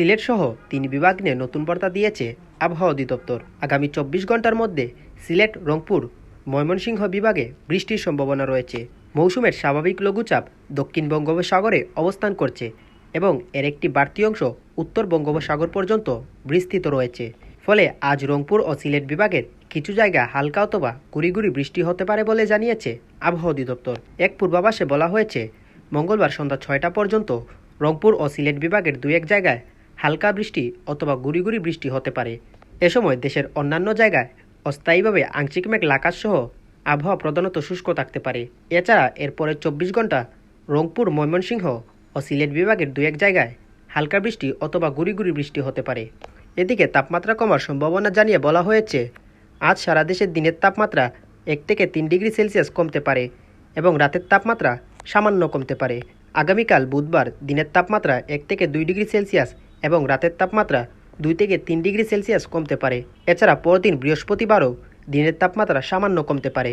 সিলেট সহ তিন বিভাগ নিয়ে নতুন বার্তা দিয়েছে আবহাওয়া অধিদপ্তর। আগামী চব্বিশ ঘণ্টার মধ্যে সিলেট, রংপুর, ময়মনসিংহ বিভাগে বৃষ্টির সম্ভাবনা রয়েছে। মৌসুমের স্বাভাবিক লঘুচাপ দক্ষিণ বঙ্গোপসাগরে অবস্থান করছে এবং এর একটি বাড়তি অংশ উত্তর বঙ্গোপসাগর পর্যন্ত বিস্তৃত রয়েছে। ফলে আজ রংপুর ও সিলেট বিভাগের কিছু জায়গা হালকা অথবা গুড়ি গুড়ি বৃষ্টি হতে পারে বলে জানিয়েছে আবহাওয়া অধিদপ্তর। এক পূর্বাভাসে বলা হয়েছে, মঙ্গলবার সন্ধ্যা ছয়টা পর্যন্ত রংপুর ও সিলেট বিভাগের দু এক জায়গায় হালকা বৃষ্টি অথবা গুড়ি গুড়ি বৃষ্টি হতে পারে। এ সময় দেশের অন্যান্য জায়গায় অস্থায়ীভাবে আংশিক মেঘ আকাশ সহ আবহাওয়া প্রধানত শুষ্ক থাকতে পারে। এছাড়া এরপরে চব্বিশ ঘণ্টা রংপুর, ময়মনসিংহ ও সিলেট বিভাগের দু এক জায়গায় হালকা বৃষ্টি অথবা গুড়ি গুড়ি বৃষ্টি হতে পারে। এদিকে তাপমাত্রা কমার সম্ভাবনা জানিয়ে বলা হয়েছে, আজ সারা দেশের দিনের তাপমাত্রা এক থেকে তিন ডিগ্রি সেলসিয়াস কমতে পারে এবং রাতের তাপমাত্রা সামান্য কমতে পারে। আগামীকাল বুধবার দিনের তাপমাত্রা এক থেকে দুই ডিগ্রি সেলসিয়াস এবং রাতের তাপমাত্রা দুই থেকে তিন ডিগ্রি সেলসিয়াস কমতে পারে। এছাড়া পরদিন বৃহস্পতিবারও দিনের তাপমাত্রা সামান্য কমতে পারে।